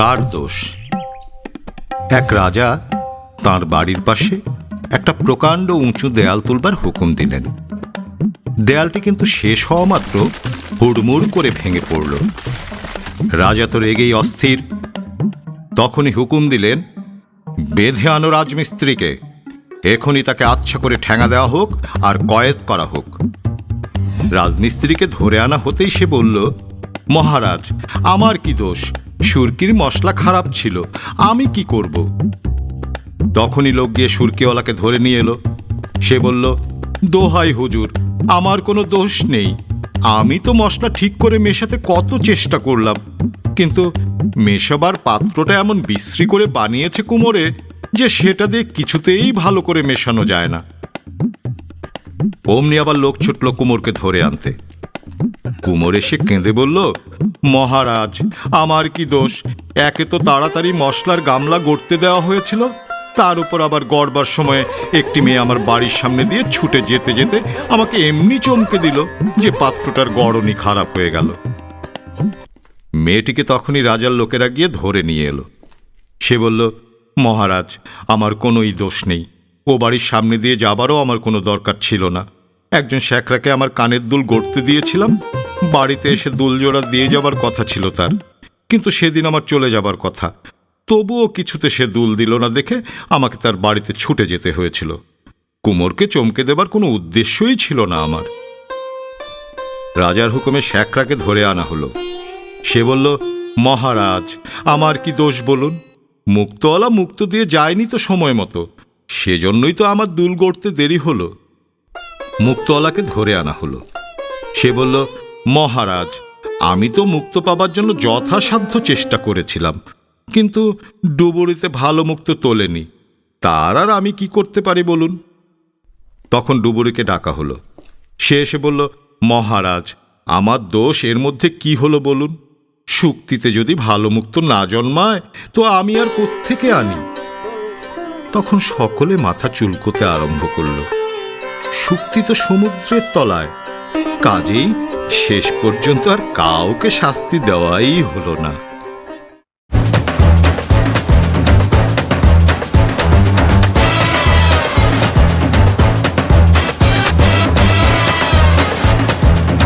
কার দোষ? এক রাজা তার বাড়ির পাশে একটা প্রকাণ্ড উঁচু দেয়াল তুলবার হুকুম দিলেন। দেয়ালটি কিন্তু শেষ হওয়া মাত্র হুড়মুড় করে ভেঙে পড়ল। রাজা তো রেগেই অস্থির। তখনই হুকুম দিলেন, বেঁধে আনো রাজমিস্ত্রিকে। এখনই তাকে আচ্ছা করে ঠ্যাঙা দেওয়া হোক আর কয়েদ করা হোক। রাজমিস্ত্রিকে ধরে আনা হতেই সে বলল, মহারাজ, আমার কি দোষ? সুরকির মশলা খারাপ ছিল। আমি কি করব? তখনই লোক গিয়ে সুরকিওয়ালাকে ধরে নিয়ে এলো। সে বলল, দোহাই হুজুর, আমার কোনো দোষ নেই। আমি তো মশলা ঠিক করে মেশাতে কত চেষ্টা করলাম। কিন্তু মেশাবার পাত্রটা এমন বিশ্রী করে বানিয়েছে কুমোরে যে সেটা দিয়ে কিছুতেই ভালো করে মেশানো যায় না। অমনি আবার লোক ছুটল কুমোরকে ধরে আনতে। কুমোর এসে কেঁদে বলল মহারাজ, আমার কি দোষ? একে তো তাড়াতাড়ি মশলার গামলা গড়তে দেওয়া হয়েছিল। তার উপর আবার গড়বার সময় একটি মেয়ে আমার বাড়ির সামনে দিয়ে ছুটে যেতে যেতে আমাকে এমনি চমকে দিল যে পাত্রটার গড়নি খারাপ হয়ে গেল। মেয়েটিকে তখনই রাজার লোকেরা গিয়ে ধরে নিয়ে এলো। সে বলল, মহারাজ, আমার কোনোই দোষ নেই। ও বাড়ির সামনে দিয়ে যাবারও আমার কোনো দরকার ছিল না। একজন শ্যাকরাকে আমার কানের দুল গড়তে দিয়েছিলাম বাড়িতে এসে দুল জোড়া দিয়ে যাবার কথা ছিল তার। কিন্তু সেদিন আমার চলে যাবার কথা। তবুও কিছুতে সে দুল দিল না দেখে আমাকে তার বাড়িতে ছুটে যেতে হয়েছিল। কুমোরকে চমকে দেবার কোনো উদ্দেশ্যই ছিল না আমার। রাজার হুকুমে শ্যাকরাকে ধরে আনা হলো। সে বলল, মহারাজ, আমার কি দোষ বলুন? মুক্তওয়ালা মুক্ত দিয়ে যায়নি তো সময় মতো। সেজন্যই তো আমার দুল গড়তে দেরি হলো। মুক্তওয়ালাকে ধরে আনা হলো। সে বলল মহারাজ, আমি তো মুক্ত পাবার জন্য যথাসাধ্য চেষ্টা করেছিলাম, কিন্তু ডুবুরিতে ভালো মুক্ত তোলেনি। তার আর আমি কি করতে পারি বলুন? তখন ডুবুরিকে ডাকা হলো। সে এসে বলল, মহারাজ, আমার দোষ এর মধ্যে কি হলো বলুন? শুক্তিতে যদি ভালো মুক্ত না জন্মায়, তো আমি আর কোত্থেকে আনি? তখন সকলে মাথা চুলকোতে আরম্ভ করল। শুক্তি তো সমুদ্রের তলায়, কাজেই শেষ পর্যন্ত আর কাউকে শাস্তি দেওয়াই হলো না।